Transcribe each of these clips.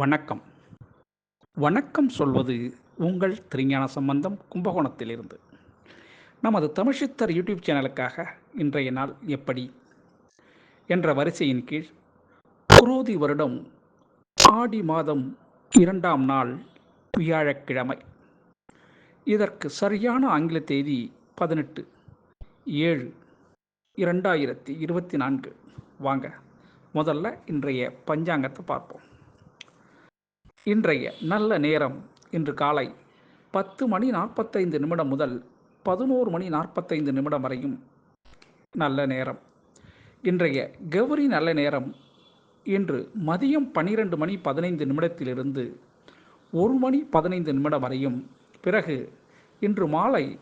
வணக்கம். வணக்கம் சொல்வது உங்கள் திருஞான சம்பந்தம் கும்பகோணத்திலிருந்து. நமது தமிழ்ச்சித்தர் யூடியூப் சேனலுக்காக இன்றைய நாள் எப்படி? என்ற வரிசையின் கீழ் குரோதி வருடம் ஆடி மாதம் இரண்டாம் நாள் வியாழக்கிழமை. இதற்கு சரியான ஆங்கில தேதி பதினெட்டு ஏழு இரண்டாயிரத்தி இருபத்தி நான்கு. வாங்க முதல்ல இன்றைய பஞ்சாங்கத்தை பார்ப்போம். இன்றைய நல்ல நேரம் இன்று காலை பத்து மணி நாற்பத்தைந்து நிமிடம் முதல் பதினோரு மணி நாற்பத்தைந்து நிமிடம் வரையும் நல்ல நேரம். இன்றைய கௌரி நல்ல நேரம் இன்று மதியம் பன்னிரெண்டு மணி பதினைந்து நிமிடத்திலிருந்து ஒரு மணி பதினைந்து நிமிடம் வரையும். பிறகு இன்று மாலை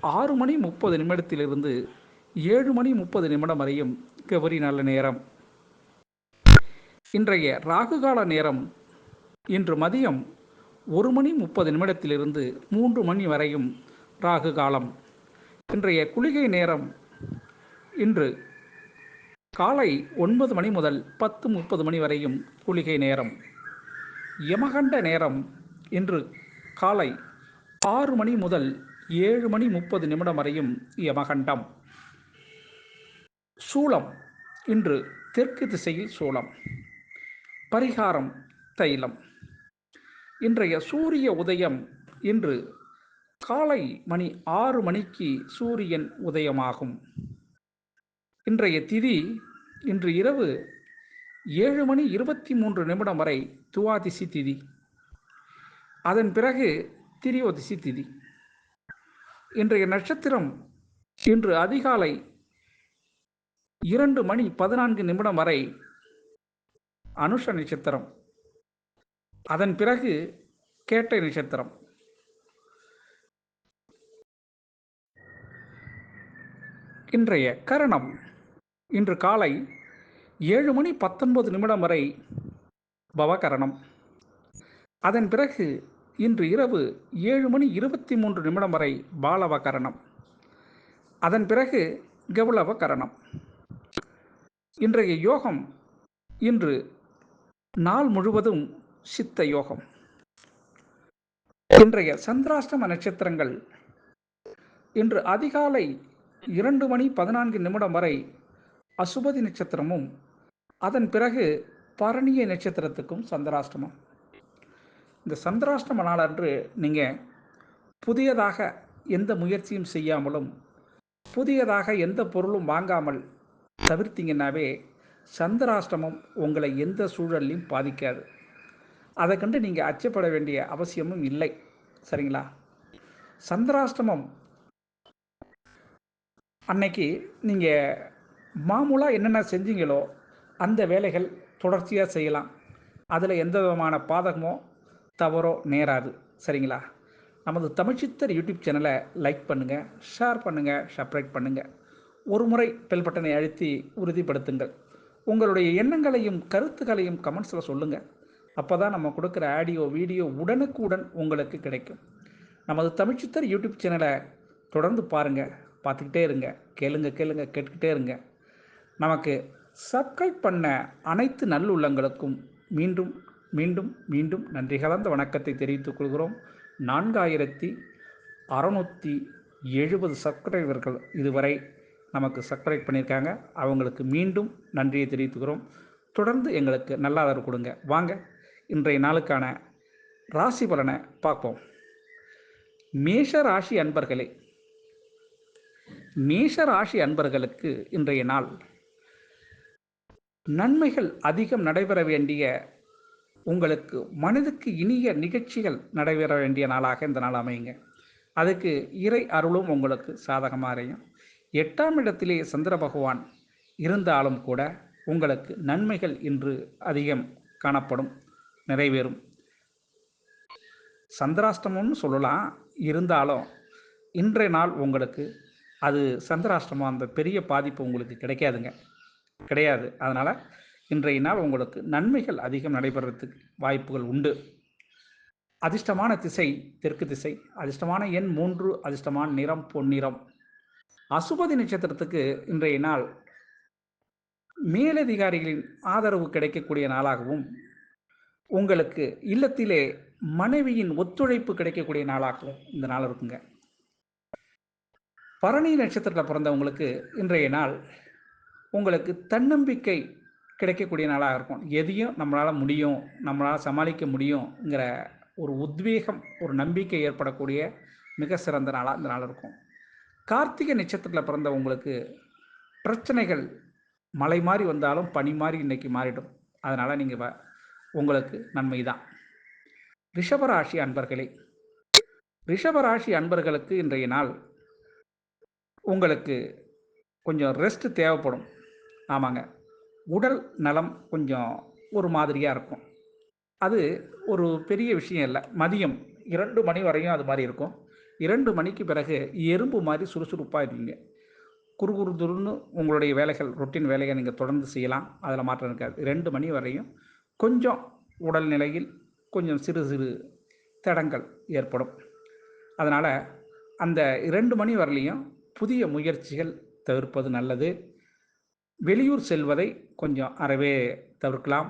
ஆறு மணி முப்பது நிமிடத்திலிருந்து ஏழு மணி முப்பது நிமிடம் வரையும் கௌரி நல்ல நேரம். இன்றைய ராகுகால நேரம் இன்று மதியம் ஒரு மணி முப்பது நிமிடத்திலிருந்து மூன்று மணி வரையும் ராகு காலம். இன்றைய குளிகை நேரம் இன்று காலை ஒன்பது மணி முதல் பத்து முப்பது மணி வரையும் குளிகை நேரம். யமகண்ட நேரம் இன்று காலை ஆறு மணி முதல் ஏழு மணி முப்பது நிமிடம் வரையும் யமகண்டம். சூளம் இன்று தெற்கு திசையில் சூளம் பரிகாரம் தைலம். இன்றைய சூரிய உதயம் இன்று காலை மணி ஆறு மணிக்கு சூரியன் உதயமாகும். இன்றைய திதி இன்று இரவு ஏழு மணி இருபத்தி மூன்று நிமிடம் வரை துவாதிசி திதி. அதன் பிறகு திரியோதிசி திதி. இன்றைய நட்சத்திரம் இன்று அதிகாலை இரண்டு மணி பதினான்கு நிமிடம் வரை அனுஷ நட்சத்திரம். அதன் பிறகு கேட்டை நட்சத்திரம். இன்றைய கரணம். இன்று காலை ஏழு மணி பத்தொன்பது நிமிடம் வரை பவகரணம். அதன் பிறகு இன்று இரவு ஏழு மணி இருபத்தி மூன்று நிமிடம் வரை பாலவகரணம். அதன் பிறகு கௌளவ கரணம் இன்றைய யோகம் இன்று நாள் முழுவதும் சித்த யோகம் இன்றைய சந்திராஷ்டம நட்சத்திரங்கள். இன்று அதிகாலை இரண்டு மணி பதினான்கு நிமிடம் வரை அசுபதி நட்சத்திரமும் அதன் பிறகு பரணிய நட்சத்திரத்துக்கும் சந்திராஷ்டமம். இந்த சந்திராஷ்டம நாளன்று நீங்கள் புதியதாக எந்த முயற்சியும் செய்யாமலும் புதியதாக எந்த பொருளும் வாங்காமல் தவிர்த்தீங்கன்னாவே சந்திராஷ்டமம் உங்களை எந்த சூழல்லையும் பாதிக்காது. அதை கண்டு நீங்கள் அச்சப்பட வேண்டிய அவசியமும் இல்லை. சரிங்களா? சந்திராஷ்டமம். அன்னைக்கு நீங்கள் மாமூலாக என்னென்ன செஞ்சீங்களோ அந்த வேலைகள் தொடர்ச்சியாக செய்யலாம். அதில் எந்த விதமான பாதகமோ தவறோ நேராது. சரிங்களா? நமது தமிழ்ச்சித்தர் யூடியூப் சேனலை லைக் பண்ணுங்கள் ஷேர் பண்ணுங்கள் சப்ஸ்கிரைப் பண்ணுங்கள் ஒரு முறை பெல் பட்டனை அழுத்தி உறுதிப்படுத்துங்கள். உங்களுடைய எண்ணங்களையும் கருத்துக்களையும் கமெண்ட்ஸில் சொல்லுங்கள் அப்போ தான் நம்ம கொடுக்குற ஆடியோ வீடியோ உடனுக்குடன் உங்களுக்கு கிடைக்கும். நமது தமிழ்ச்சித்தர் யூடியூப் சேனலை தொடர்ந்து பாருங்கள் பார்த்துக்கிட்டே இருங்க கேளுங்க கேளுங்க கேட்டுக்கிட்டே இருங்க. நமக்கு சப்ஸ்கிரைப் பண்ண அனைத்து நல்லுள்ளங்களுக்கும் மீண்டும் மீண்டும் மீண்டும் நன்றி கலந்த வணக்கத்தை தெரிவித்துக் கொள்கிறோம். நான்காயிரத்தி அறநூற்றி எழுபது சப்ஸ்கிரைபர்கள் இதுவரை நமக்கு சப்ஸ்கிரைப் பண்ணியிருக்காங்க. அவங்களுக்கு மீண்டும் நன்றியை தெரிவித்துக்கிறோம் தொடர்ந்து எங்களுக்கு நல்ல ஆதரவு கொடுங்க. வாங்க இன்றைய நாளுக்கான ராசி பலனை பார்ப்போம். மேஷ ராசி அன்பர்களே மேஷ ராசி அன்பர்களுக்கு இன்றைய நாள் நன்மைகள் அதிகம் நடைபெற வேண்டிய உங்களுக்கு மனதுக்கு இனிய நிகழ்ச்சிகள் நடைபெற வேண்டிய நாளாக இந்த நாள் அமையுங்க. அதுக்கு இறை அருளும் உங்களுக்கு சாதகமாக அறையும் எட்டாம் இடத்திலே சந்திர பகவான் இருந்தாலும் கூட உங்களுக்கு நன்மைகள் இன்று அதிகம் காணப்படும். நிறைவேறும். சந்திராஷ்டமம்னு சொல்லலாம். இருந்தாலும் இன்றைய நாள் உங்களுக்கு அது சந்திராஷ்டமம் அந்த பெரிய பாதிப்பு உங்களுக்கு கிடைக்காதுங்க. கிடையாது. அதனால் இன்றைய நாள் உங்களுக்கு நன்மைகள் அதிகம் நடைபெறத்துக்கு வாய்ப்புகள் உண்டு. அதிர்ஷ்டமான திசை தெற்கு திசை. அதிர்ஷ்டமான எண் மூன்று அதிர்ஷ்டமான நிறம் பொன்னிறம். அசுபதி நட்சத்திரத்துக்கு இன்றைய நாள் மேலதிகாரிகளின் ஆதரவு கிடைக்கக்கூடிய நாளாகவும் உங்களுக்கு இல்லத்திலே மனைவியின் ஒத்துழைப்பு கிடைக்கக்கூடிய நாளாகவும் இந்த நாள் இருக்குங்க. பரணி நட்சத்திரத்தில் பிறந்தவங்களுக்கு இன்றைய நாள் உங்களுக்கு தன்னம்பிக்கை கிடைக்கக்கூடிய நாளாக இருக்கும். எதையும் நம்மளால் முடியும் நம்மளால் சமாளிக்க முடியுங்கிற ஒரு உத்வேகம் ஒரு நம்பிக்கை ஏற்படக்கூடிய மிக சிறந்த நாளாக இந்த நாள் இருக்கும். கார்த்திகை நட்சத்திரத்தில் பிறந்தவங்களுக்கு பிரச்சனைகள் மழை மாதிரி வந்தாலும் பனி மாதிரி இன்றைக்கி மாறிடும். அதனால் நீங்கள் உங்களுக்கு நன்மை தான் ரிஷபராசி அன்பர்களே ரிஷபராசி அன்பர்களுக்கு இன்றைய நாள் உங்களுக்கு கொஞ்சம் ரெஸ்ட் தேவைப்படும். ஆமாங்க. உடல் நலம் கொஞ்சம் ஒரு மாதிரியாக இருக்கும். அது ஒரு பெரிய விஷயம் இல்லை. மதியம் இரண்டு மணி வரையும் அது மாதிரி இருக்கும். இரண்டு மணிக்கு பிறகு எறும்பு மாதிரி சுறுசுறுப்பாக இருப்பீங்க. குறு துருன்னு உங்களுடைய வேலைகள் ரொட்டீன் வேலையை நீங்கள் தொடர்ந்து செய்யலாம். அதில் மாற்றம் இருக்காது. ரெண்டு மணி வரையும் கொஞ்சம் உடல்நிலையில் கொஞ்சம் சிறு சிறு தடங்கள் ஏற்படும். அதனால் அந்த இரண்டு மணி வரலையும் புதிய முயற்சிகள் தவிர்ப்பது நல்லது. வெளியூர் செல்வதை கொஞ்சம் அறவே தவிர்க்கலாம்.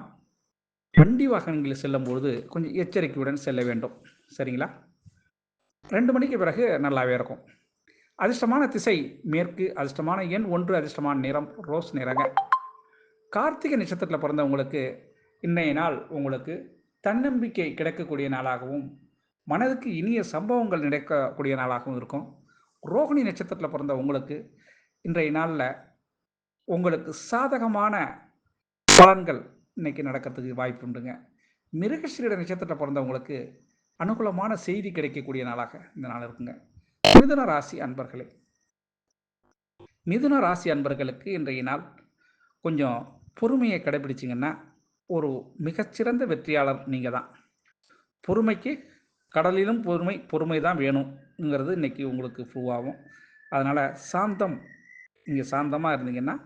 வண்டி வாகனங்களில் செல்லும்பொழுது கொஞ்சம் எச்சரிக்கையுடன் செல்ல வேண்டும். சரிங்களா? ரெண்டு மணிக்கு பிறகு நல்லாவே இருக்கும். அதிர்ஷ்டமான திசை மேற்கு அதிர்ஷ்டமான எண் ஒன்று அதிர்ஷ்டமான நிறம் ரோஸ் நிறங்க. கார்த்திகை நட்சத்திரத்தில் பிறந்தவங்களுக்கு இன்றைய நாள் உங்களுக்கு தன்னம்பிக்கை கிடைக்கக்கூடிய நாளாகவும் மனதுக்கு இனிய சம்பவங்கள் நடக்கக்கூடிய நாளாகவும் இருக்கும். ரோகிணி நட்சத்திரத்தில் பிறந்த உங்களுக்கு இன்றைய நாளில் உங்களுக்கு சாதகமான பலன்கள் இன்னைக்கு நடக்கிறதுக்கு வாய்ப்பு உண்டுங்க. மிருகஸ்ரீட நட்சத்திரத்தில் பிறந்தவங்களுக்கு அனுகூலமான செய்தி கிடைக்கக்கூடிய நாளாக இந்த நாள் இருக்குங்க. மிதுன ராசி அன்பர்களே மிதுன ராசி அன்பர்களுக்கு இன்றைய நாள் கொஞ்சம் பொறுமையை கடைபிடிச்சிங்கன்னா ஒரு மிகச்சிறந்த வெற்றியாளர் நீங்கள் தான் பொறுமைக்கு கடலிலும் பொறுமை பொறுமை தான் வேணுங்கிறது இன்றைக்கி உங்களுக்கு ப்ரூவாகும் அதனால் சாந்தம் நீங்கள் சாந்தமாக இருந்தீங்கன்னா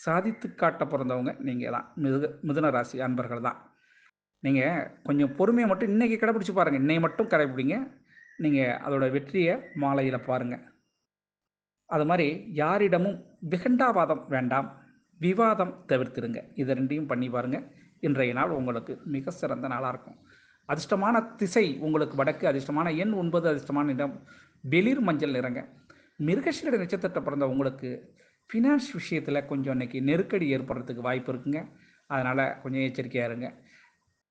சாதித்து காட்ட பிறந்தவங்க நீங்கள் தான் மிதுக மிதுன ராசி அன்பர்கள் தான் நீங்கள் கொஞ்சம் பொறுமையை மட்டும் இன்றைக்கி கடைப்பிடிச்சி பாருங்கள் இன்னை மட்டும் கடைப்பிடிங்க நீங்கள் அதோட வெற்றியை மாலையில் பாருங்கள் அது மாதிரி யாரிடமும் விகண்டாவாதம் வேண்டாம். விவாதம் தவிர்த்துருங்க. இதை ரெண்டையும் பண்ணி பாருங்கள் இன்றைய நாள் உங்களுக்கு மிக சிறந்த நாளாக இருக்கும். அதிர்ஷ்டமான திசை உங்களுக்கு வடக்கு அதிர்ஷ்டமான எண் ஒன்பது அதிர்ஷ்டமான இடம் வெளிர் மஞ்சள் நிறங்க. மிருகஷீட நட்சத்திரத்தை பிறந்த உங்களுக்கு ஃபினான்ஸ் விஷயத்தில் கொஞ்சம் இன்றைக்கி நெருக்கடி ஏற்படுறதுக்கு வாய்ப்பு இருக்குங்க. அதனால் கொஞ்சம் எச்சரிக்கையாக இருங்க.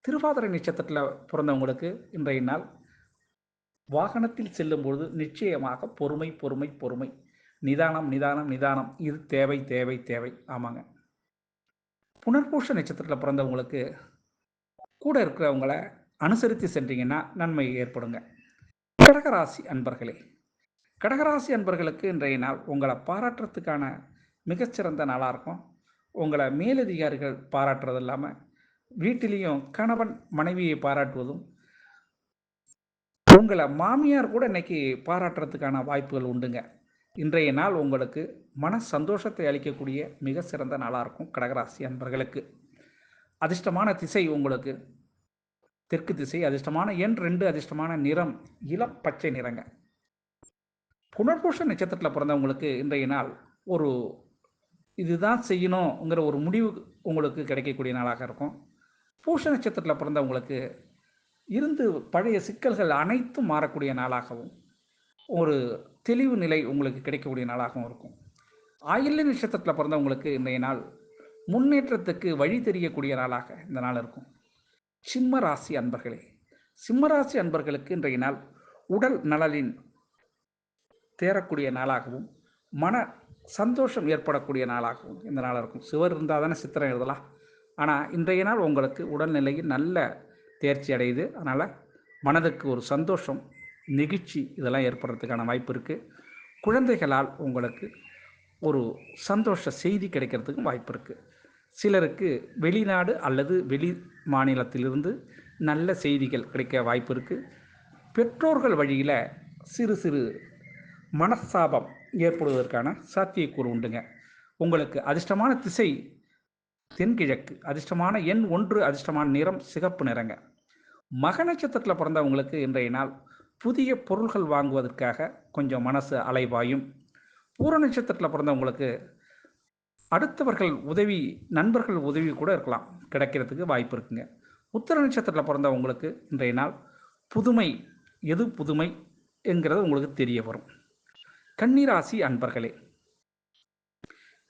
திருவாதிரை நட்சத்திரத்தில் பிறந்தவங்களுக்கு இன்றைய நாள் வாகனத்தில் செல்லும்பொழுது நிச்சயமாக பொறுமை பொறுமை பொறுமை. நிதானம் நிதானம் நிதானம். இது தேவை தேவை தேவை. ஆமாங்க. புனர்பூஷ நட்சத்திரத்தில் பிறந்தவங்களுக்கு கூட இருக்கிறவங்கள அனுசரித்து சென்றீங்கன்னா நன்மை ஏற்படுங்க. கடகராசி அன்பர்களே கடகராசி அன்பர்களுக்கு இன்றைய நாள் உங்களை பாராட்டுறதுக்கான மிகச்சிறந்த நாளாக இருக்கும். உங்களை மேலதிகாரிகள் பாராட்டுறது இல்லாமல் வீட்டிலையும் கணவன் மனைவியை பாராட்டுவதும் உங்களை மாமியார் கூட இன்னைக்கு பாராட்டுறதுக்கான வாய்ப்புகள் உண்டுங்க. இன்றைய நாள் உங்களுக்கு மன சந்தோஷத்தை அளிக்கக்கூடிய மிக சிறந்த நாளாக இருக்கும் கடகராசி அன்பர்களுக்கு. அதிர்ஷ்டமான திசை உங்களுக்கு தெற்கு திசை அதிர்ஷ்டமான எண் ரெண்டு அதிர்ஷ்டமான நிறம் இளம் பச்சை நிறங்க. புனர்பூஷ நட்சத்திரத்தில் பிறந்தவங்களுக்கு இன்றைய நாள் ஒரு இதுதான் செய்யணுங்கிற ஒரு முடிவு உங்களுக்கு கிடைக்கக்கூடிய நாளாக இருக்கும். பூஷ நட்சத்திரத்தில் பிறந்தவங்களுக்கு இருந்து பழைய சிக்கல்கள் அனைத்தும் மாறக்கூடிய நாளாகவும் ஒரு தெளிவு நிலை உங்களுக்கு கிடைக்கக்கூடிய நாளாகவும் இருக்கும். ஆயில்ய நட்சத்திரத்தில் பிறந்தவங்களுக்கு இன்றைய நாள் முன்னேற்றத்துக்கு வழி தெரியக்கூடிய நாளாக இந்த நாள் இருக்கும். சிம்ம ராசி அன்பர்களே சிம்ம ராசி அன்பர்களுக்கு இன்றைய நாள் உடல் நலனின் தேரக்கூடிய நாளாகவும் மன சந்தோஷம் ஏற்படக்கூடிய நாளாகவும் இந்த நாள் இருக்கும். சுவர் இருந்தால் தானே சித்திரம் எழுதலாம். ஆனால் இன்றைய நாள் உங்களுக்கு உடல்நிலையில் நல்ல தேர்ச்சி அடையுது. அதனால் மனதுக்கு ஒரு சந்தோஷம் நெகிழ்ச்சி இதெல்லாம் ஏற்படுறதுக்கான வாய்ப்பு இருக்குது குழந்தைகளால் உங்களுக்கு ஒரு சந்தோஷ செய்தி கிடைக்கிறதுக்கும் வாய்ப்பு இருக்குது சிலருக்கு வெளிநாடு அல்லது வெளி மாநிலத்திலிருந்து நல்ல செய்திகள் கிடைக்க வாய்ப்பு இருக்குது பெற்றோர்கள் வழியில் சிறு சிறு மனஸ்தாபம் ஏற்படுவதற்கான சாத்தியக்கூறு உண்டுங்க. உங்களுக்கு அதிர்ஷ்டமான திசை தென்கிழக்கு அதிர்ஷ்டமான எண் ஒன்று அதிர்ஷ்டமான நிறம் சிகப்பு நிறங்க. மக நட்சத்திரத்தில் பிறந்தவங்களுக்கு இன்றைய நாள் புதிய பொருள்கள் வாங்குவதற்காக கொஞ்சம் மனசு அலைவாயும் பூர நட்சத்திரத்தில் பிறந்தவங்களுக்கு அடுத்தவர்கள் உதவி நண்பர்கள் உதவி கூட இருக்கலாம். கிடைக்கிறதுக்கு வாய்ப்பு இருக்குங்க. உத்தர நட்சத்திரத்தில் பிறந்தவங்களுக்கு இன்றைய நாள் புதுமை எது புதுமை என்கிறது உங்களுக்கு தெரிய வரும். கன்னிராசி அன்பர்களே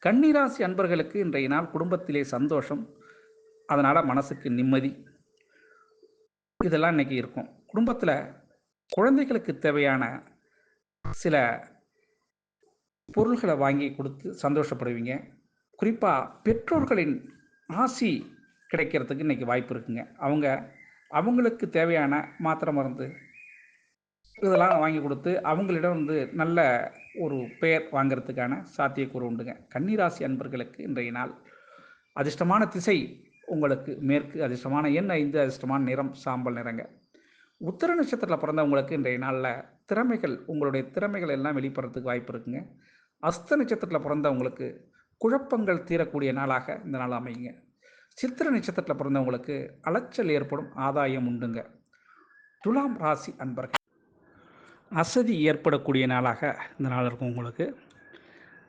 கன்னிராசி அன்பர்களுக்கு இன்றைய நாள் குடும்பத்திலே சந்தோஷம் அதனால் மனசுக்கு நிம்மதி இதெல்லாம் இன்னைக்கு இருக்கும். குடும்பத்தில் குழந்தைகளுக்கு தேவையான சில பொருள்களை வாங்கி கொடுத்து சந்தோஷப்படுவீங்க. குறிப்பாக பெற்றோர்களின் ஆசி கிடைக்கிறதுக்கு இன்றைக்கி வாய்ப்பு இருக்குங்க. அவங்க அவங்களுக்கு தேவையான மாத்திரை மருந்து இதெல்லாம் வாங்கி கொடுத்து அவங்களிடம் வந்து நல்ல ஒரு பெயர் வாங்கிறதுக்கான சாத்தியக்கூறு உண்டுங்க. கன்னிராசி அன்பர்களுக்கு இன்றைய நாள் அதிர்ஷ்டமான திசை உங்களுக்கு மேற்கு அதிர்ஷ்டமான எண் ஐந்து அதிர்ஷ்டமான நிறம் சாம்பல் நிறங்க. உத்தர நட்சத்திரத்தில் பிறந்தவங்களுக்கு இன்றைய நாளில் திறமைகள் உங்களுடைய திறமைகள் எல்லாம் வெளிப்படுறதுக்கு வாய்ப்பு இருக்குங்க. அஸ்த நட்சத்திரத்தில் பிறந்தவங்களுக்கு குழப்பங்கள் தீரக்கூடிய நாளாக இந்த நாள் அமையுங்க. சித்திர நட்சத்திரத்தில் பிறந்தவங்களுக்கு அலைச்சல் ஏற்படும் ஆதாயம் உண்டுங்க. துலாம் ராசி அன்பர்கள் அசதி ஏற்படக்கூடிய நாளாக இந்த நாள் இருக்கும் உங்களுக்கு.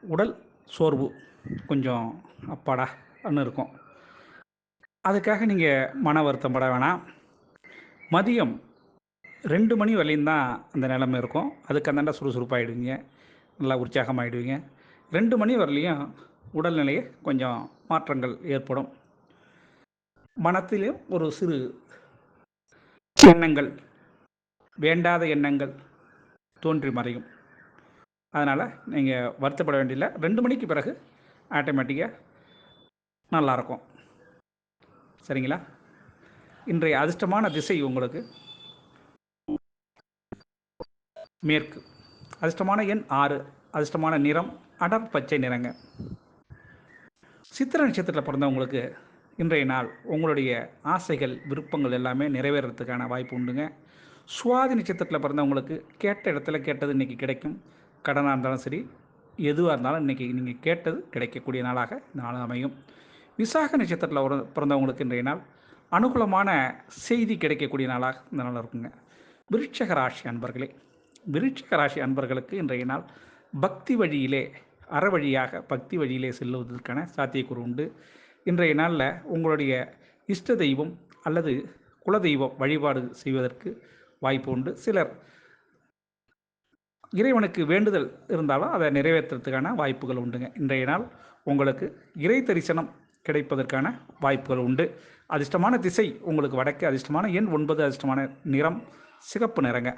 உடல் சோர்வு கொஞ்சம் அப்பாடா அன்னு இருக்கும். அதுக்காக நீங்கள் மன வருத்தம் பட வேணாம். மதியம் ரெண்டு மணி வரையும் தான் அந்த நிலைமை இருக்கும். அதுக்கு அந்தாண்ட சுறுசுறுப்பாகிடுவீங்க நல்லா உற்சாகமாகிடுவீங்க ரெண்டு மணி வரலையும் உடல்நிலையை கொஞ்சம் மாற்றங்கள் ஏற்படும். மனத்திலும் ஒரு சிறு எண்ணங்கள் வேண்டாத எண்ணங்கள் தோன்றி மறையும். அதனால் நீங்கள் வருத்தப்பட வேண்டியதில்லை. ரெண்டு மணிக்கு பிறகு ஆட்டோமேட்டிக்காக நல்லாயிருக்கும் சரிங்களா? இன்றைய அதிர்ஷ்டமான திசை உங்களுக்கு மேற்கு. அதிர்ஷ்டமான எண் ஆறு. அதிர்ஷ்டமான நிறம் அடர் பச்சை நிறங்க. சித்திர நட்சத்திரத்தில் பிறந்தவங்களுக்கு இன்றைய நாள் உங்களுடைய ஆசைகள் விருப்பங்கள் எல்லாமே நிறைவேறதுக்கான வாய்ப்பு உண்டுங்க. சுவாதி நட்சத்திரத்தில் பிறந்தவங்களுக்கு கேட்ட இடத்துல கேட்டது இன்றைக்கி கிடைக்கும். கடனாக இருந்தாலும் சரி எதுவாக இருந்தாலும் இன்றைக்கி நீங்கள் கேட்டது கிடைக்கக்கூடிய நாளாக நாள் அமையும். விசாக நட்சத்திரத்தில் பிறந்தவங்களுக்கு இன்றைய நாள் அனுகூலமான செய்தி கிடைக்கக்கூடிய நாளாக இந்த நாள் இருக்குங்க. விருட்சக ராசி அன்பர்களே விருட்சிக ராசி அன்பர்களுக்கு இன்றைய நாள் பக்தி வழியிலே அறவழியாக பக்தி வழியிலே செல்லுவதற்கான சாத்தியக்கூறு உண்டு. இன்றைய நாளில் உங்களுடைய இஷ்ட தெய்வம் அல்லது குலதெய்வம் வழிபாடு செய்வதற்கு வாய்ப்பு உண்டு. சிலர் இறைவனுக்கு வேண்டுதல் இருந்தாலும் அதை நிறைவேற்றுறதுக்கான வாய்ப்புகள் உண்டுங்க. இன்றைய நாள் உங்களுக்கு இறை தரிசனம் கிடைப்பதற்கான வாய்ப்புகள் உண்டு. அதிர்ஷ்டமான திசை உங்களுக்கு வடக்கு அதிர்ஷ்டமான எண் ஒன்பது அதிர்ஷ்டமான நிறம் சிகப்பு நிறங்க.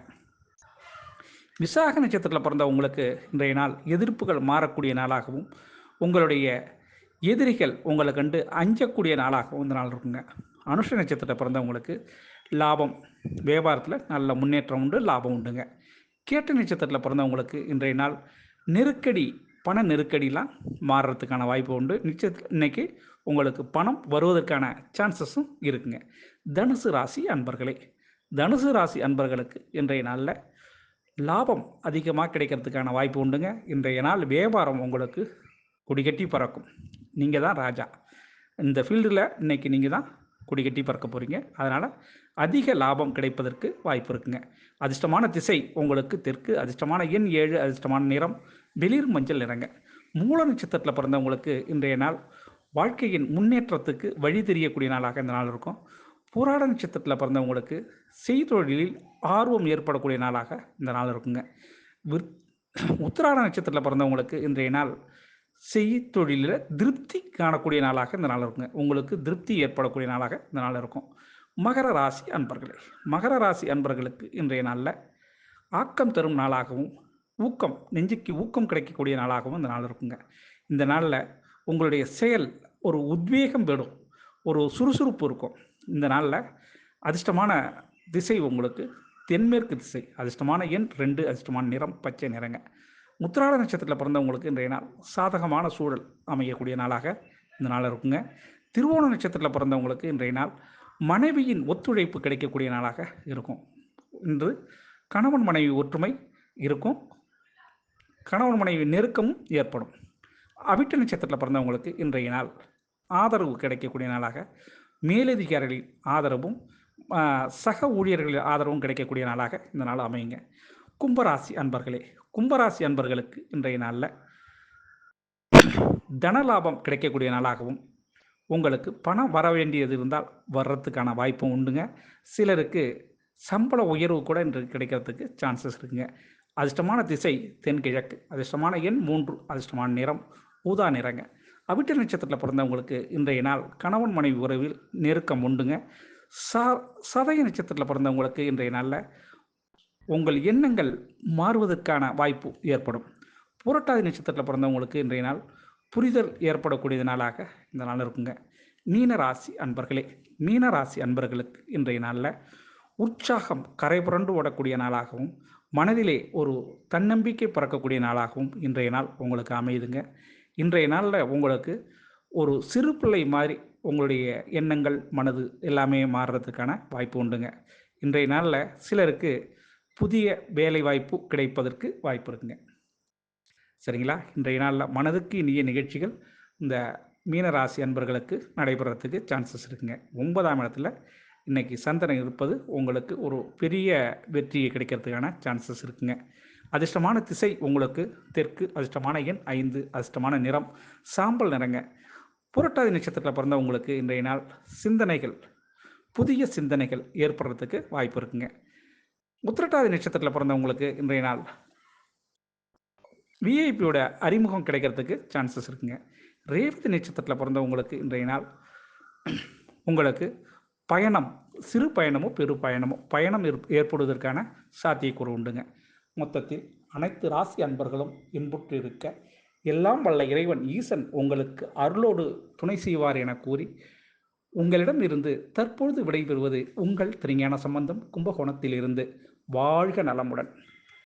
விசாக நட்சத்திரத்தில் பிறந்த உங்களுக்கு இன்றைய நாள் எதிர்ப்புகள் மாறக்கூடிய நாளாகவும் உங்களுடைய எதிரிகள் உங்களை கண்டு அஞ்சக்கூடிய நாளாகவும் இந்த நாள் இருக்குங்க. அனுஷ நட்சத்திரத்தில் பிறந்தவங்களுக்கு லாபம் வியாபாரத்தில் நல்ல முன்னேற்றம் உண்டு லாபம் உண்டுங்க. கேட்ட நட்சத்திரத்தில் பிறந்தவங்களுக்கு இன்றைய நாள் நெருக்கடி பண நெருக்கடிலாம் மாறுறதுக்கான வாய்ப்பு உண்டு. நிச்சய இன்னைக்கு உங்களுக்கு பணம் வருவதற்கான சான்சஸும் இருக்குங்க. தனுசு ராசி அன்பர்களே தனுசு ராசி அன்பர்களுக்கு இன்றைய நாளில் லாபம் அதிகமாக கிடைக்கிறதுக்கான வாய்ப்பு உண்டுங்க. இன்றைய நாள் வியாபாரம் உங்களுக்கு கொடிகட்டி பறக்கும். நீங்கள் தான் ராஜா. இந்த ஃபீல்டில் இன்றைக்கி நீங்கள் தான் கொடிகட்டி பறக்க போகிறீங்க அதனால் அதிக லாபம் கிடைப்பதற்கு வாய்ப்பு இருக்குங்க. அதிர்ஷ்டமான திசை உங்களுக்கு தெற்கு அதிர்ஷ்டமான எண் ஏழு அதிர்ஷ்டமான நிறம் வெளிர் மஞ்சள் நிறங்க. மூல நட்சத்திரத்தில் பிறந்தவங்களுக்கு இன்றைய நாள் வாழ்க்கையின் முன்னேற்றத்துக்கு வழி தெரியக்கூடிய நாளாக இந்த நாள் இருக்கும். புராட நட்சத்திரத்தில் பிறந்தவங்களுக்கு செய்தொழிலில் ஆர்வம் ஏற்படக்கூடிய நாளாக இந்த நாள் இருக்குங்க. விற் உத்திராட நட்சத்திரத்தில் பிறந்தவங்களுக்கு இன்றைய நாள் செய்தொழிலில் திருப்தி காணக்கூடிய நாளாக இந்த நாள் இருக்குங்க. உங்களுக்கு திருப்தி ஏற்படக்கூடிய நாளாக இந்த நாள் இருக்கும். மகர ராசி அன்பர்களே மகர ராசி அன்பர்களுக்கு இன்றைய நாளில் ஆக்கம் தரும் நாளாகவும் ஊக்கம் நெஞ்சுக்கு ஊக்கம் கிடைக்கக்கூடிய நாளாகவும் இந்த நாள் இருக்குங்க. இந்த நாளில் உங்களுடைய செயல் ஒரு உத்வேகம் விடும் ஒரு சுறுசுறுப்பு இருக்கும். இந்த நாளில் அதிர்ஷ்டமான திசை உங்களுக்கு தென்மேற்கு திசை அதிர்ஷ்டமான எண் ரெண்டு அதிர்ஷ்டமான நிறம் பச்சை நிறங்க. முத்திராட நட்சத்திரத்தில் பிறந்தவங்களுக்கு இன்றைய நாள் சாதகமான சூழல் அமையக்கூடிய நாளாக இந்த நாள் இருக்குங்க. திருவோண நட்சத்திரத்தில் பிறந்தவங்களுக்கு இன்றைய நாள் மனைவியின் ஒத்துழைப்பு கிடைக்கக்கூடிய நாளாக இருக்கும். இன்று கணவன் மனைவி ஒற்றுமை இருக்கும். கணவன் மனைவி நெருக்கமும் ஏற்படும். அவிட்ட நட்சத்திரத்தில் பிறந்தவங்களுக்கு இன்றைய நாள் ஆதரவு கிடைக்கக்கூடிய நாளாக. மேலதிகாரிகளின் ஆதரவும் சக ஊழியர்களின் ஆதரவும் கிடைக்கக்கூடிய நாளாக இந்த நாள் அமையுங்க. கும்பராசி அன்பர்களே கும்பராசி அன்பர்களுக்கு இன்றைய நாளில் தனலாபம் கிடைக்கக்கூடிய நாளாகவும் உங்களுக்கு பணம் வர வேண்டியது இருந்தால் வர்றதுக்கான வாய்ப்பும் உண்டுங்க. சிலருக்கு சம்பள உயர்வு கூட இன்று கிடைக்கிறதுக்கு சான்சஸ் இருக்குங்க. அதிர்ஷ்டமான திசை தென்கிழக்கு அதிர்ஷ்டமான எண் மூன்று அதிர்ஷ்டமான நிறம் ஊதா நிறங்க. அவிட்ட நட்சத்திரத்தில் பிறந்தவங்களுக்கு இன்றைய நாள் கணவன் மனைவி உறவில் நெருக்கம் உண்டுங்க. சா சதய நட்சத்திரத்தில் பிறந்தவங்களுக்கு இன்றைய நாளில் உங்கள் எண்ணங்கள் மாறுவதற்கான வாய்ப்பு ஏற்படும். புரட்டாதி நட்சத்திரத்தில் பிறந்தவங்களுக்கு இன்றைய நாள் புரிதல் ஏற்படக்கூடிய நாளாக இந்த நாள் இருக்குங்க. மீனராசி அன்பர்களே மீனராசி அன்பர்களுக்கு இன்றைய நாளில் உற்சாகம் கரை புரண்டு ஓடக்கூடிய நாளாகவும் மனதிலே ஒரு தன்னம்பிக்கை பிறக்கக்கூடிய நாளாகவும் இன்றைய நாள் உங்களுக்கு அமையுதுங்க. இன்றைய நாளில் உங்களுக்கு ஒரு சிறு பிள்ளை மாதிரி உங்களுடைய எண்ணங்கள் மனது எல்லாமே மாறுறதுக்கான வாய்ப்பு உண்டுங்க. இன்றைய நாளில் சிலருக்கு புதிய வேலை வாய்ப்பு கிடைப்பதற்கு வாய்ப்பு இருக்குங்க. சரிங்களா? இன்றைய நாளில் மனதுக்கு இனிய நிகழ்ச்சிகள் இந்த மீனராசி அன்பர்களுக்கு நடைபெறத்துக்கு சான்சஸ் இருக்குங்க. ஒன்பதாம் இடத்துல இன்றைக்கி சந்திரன் இருப்பது உங்களுக்கு ஒரு பெரிய வெற்றியை கிடைக்கிறதுக்கான சான்சஸ் இருக்குங்க. அதிர்ஷ்டமான திசை உங்களுக்கு தெற்கு அதிர்ஷ்டமான எண் ஐந்து அதிர்ஷ்டமான நிறம் சாம்பல் நிறங்க புரட்டாதி நட்சத்திரத்தில் பிறந்தவங்களுக்கு இன்றைய நாள் சிந்தனைகள் புதிய சிந்தனைகள் ஏற்படுறதுக்கு வாய்ப்பு இருக்குங்க. உத்திரட்டாதி நட்சத்திரத்தில் பிறந்தவங்களுக்கு இன்றைய நாள் விஐபியோட அறிமுகம் கிடைக்கிறதுக்கு சான்சஸ் இருக்குங்க. ரேவதி நட்சத்திரத்தில் பிறந்தவங்களுக்கு இன்றைய நாள் உங்களுக்கு பயணம் சிறு பயணமோ பெரு பயணமோ பயணம் ஏற்படுவதற்கான சாத்தியக்கூறு உண்டுங்க. மொத்தத்தில் அனைத்து ராசி அன்பர்களும் இன்புற்று இருக்க எல்லாம் வல்ல இறைவன் ஈசன் உங்களுக்கு அருளோடு துணை செய்வார் என கூறி உங்களிடம் இருந்து தற்பொழுது விடைபெறுவது உங்கள் திருஞான சம்பந்தம் கும்பகோணத்திலிருந்து. வாழ்க நலமுடன்.